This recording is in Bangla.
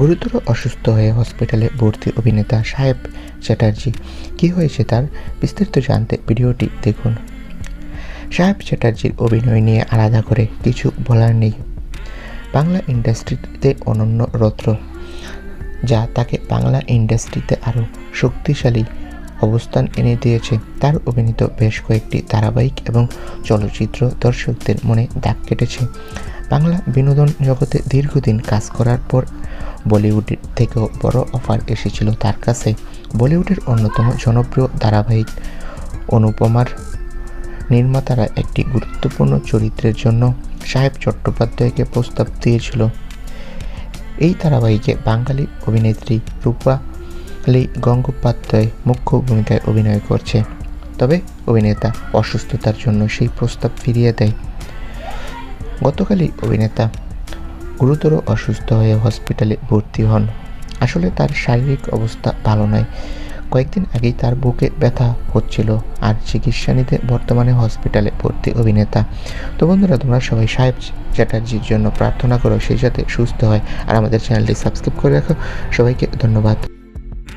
গুরুতর অসুস্থ হয়ে হসপিটালে ভর্তি অভিনেতা সাহেব চ্যাটার্জি। কী হয়েছে তার বিস্তারিত জানতে ভিডিওটি দেখুন। সাহেব চ্যাটার্জির অভিনয় নিয়ে আলাদা করে কিছু বলার নেই। বাংলা ইন্ডাস্ট্রিতে অনন্য রত্র যা তাকে বাংলা ইন্ডাস্ট্রিতে আরও শক্তিশালী অবস্থান এনে দিয়েছে। তার অভিনীত বেশ কয়েকটি ধারাবাহিক এবং চলচ্চিত্র দর্শকদের মনে দাগ কেটেছে। বাংলা বিনোদন জগতে দীর্ঘদিন কাজ করার পর বলিউড থেকেও বড় অফার এসেছিল তার কাছে। বলিউডের অন্যতম জনপ্রিয় ধারাবাহিক অনুপমার নির্মাতারা একটি গুরুত্বপূর্ণ চরিত্রের জন্য সাহেব চট্টোপাধ্যায়কে প্রস্তাব দিয়েছিল। এই ধারাবাহিকে বাঙালি অভিনেত্রী রূপা রূপালী গঙ্গোপাধ্যায় মুখ্য ভূমিকায় অভিনয় করছে। তবে অভিনেতা অসুস্থতার জন্য সেই প্রস্তাব ফিরিয়ে দেয়। গতকালই অভিনেতা গুরুতর অসুস্থ হয়ে হসপিটালে ভর্তি হন। আসলে তার শারীরিক অবস্থা ভালো নয়। কয়েকদিন আগেই তার বুকে ব্যথা হচ্ছিল আর চিকিৎসা নিতে বর্তমানে হসপিটালে ভর্তি অভিনেতা। তো বন্ধুরা, তোমরা সবাই সাহেব চ্যাটার্জির জন্য প্রার্থনা করো, সেই সাথে সুস্থ হয়। আর আমাদের চ্যানেলটি সাবস্ক্রাইব করে রাখো। সবাইকে ধন্যবাদ।